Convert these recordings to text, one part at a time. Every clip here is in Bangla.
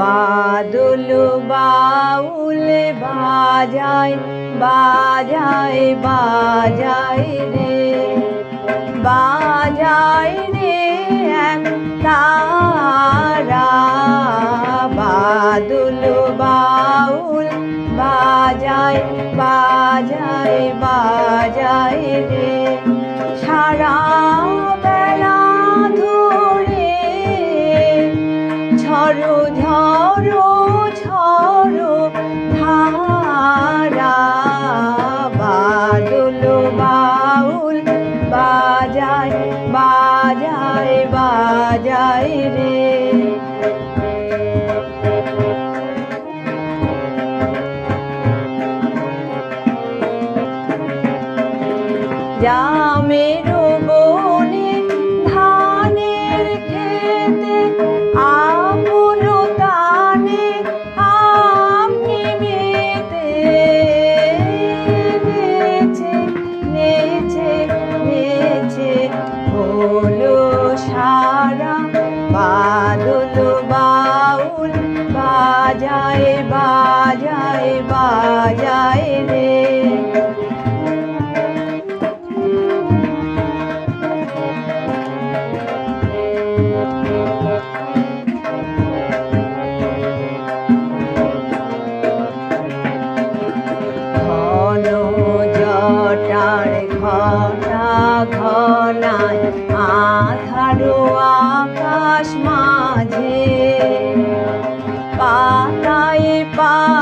বাদল বাউল বাজায় বাজায় বাজায় রে। বাজায় রে এক তারা, বাদল বাউল বাজায় বাজায় বাজায় রে। ঝড়ো ঝড়ো ঝড়ো ধারা বাদল বাউল বাজায় বাজায় বাজায় রে। জামের সারা বাদল বাউল বাজায় বাজায় বাজায় রে। ঘন জটার ঘটা ঘনায় পা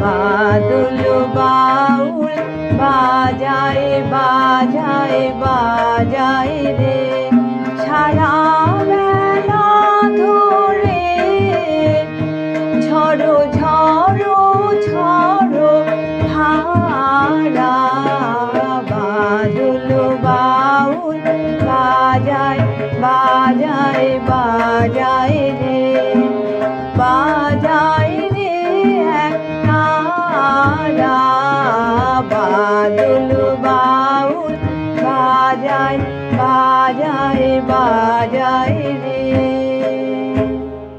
বাদল বাউল বাজায় বাজায় বাজায় রে বাজায় বাজায় রে বাজায় রে এক তারা বাদল বাউল বাজায় বাজায় বাজায় রে।